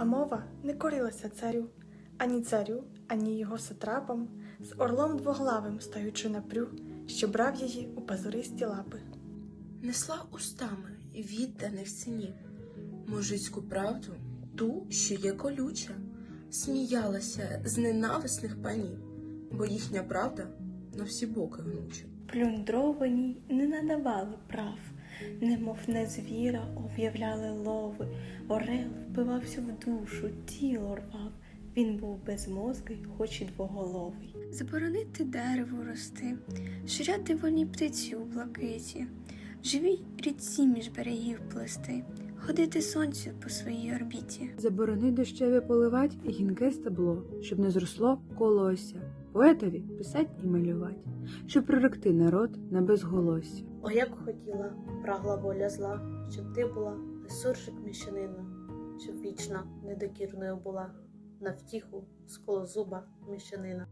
А мова не корилася царю, ані царю, ані його сатрапам, з орлом двоглавим стаючи напрю, що брав її у пазуристі лапи. Несла устами відданих синів, мужицьку правду, ту, що є колюча, сміялася з ненависних панів, бо їхня правда на всі боки гнуча. Плюндрованій не надавали прав, немов не звіра об'являли лови, Орел впивався в душу, тіло рвав. Він був безмозгий, хоч і двоголовий. Заборонити дерево рости, ширяти вольній птиці у блакиті, живій річці між берегів плести, ходити сонцю по своїй орбіті. Заборони дощеві поливать і гінке стебло, щоб не зросло колосся, поетові писать і малювать, щоб приректи народ на безголосся. О, як хотіла, прагла воля зла, щоб ти була суржик міщанина, щоб вічна недокірною була на втіху сколозуба міщанина.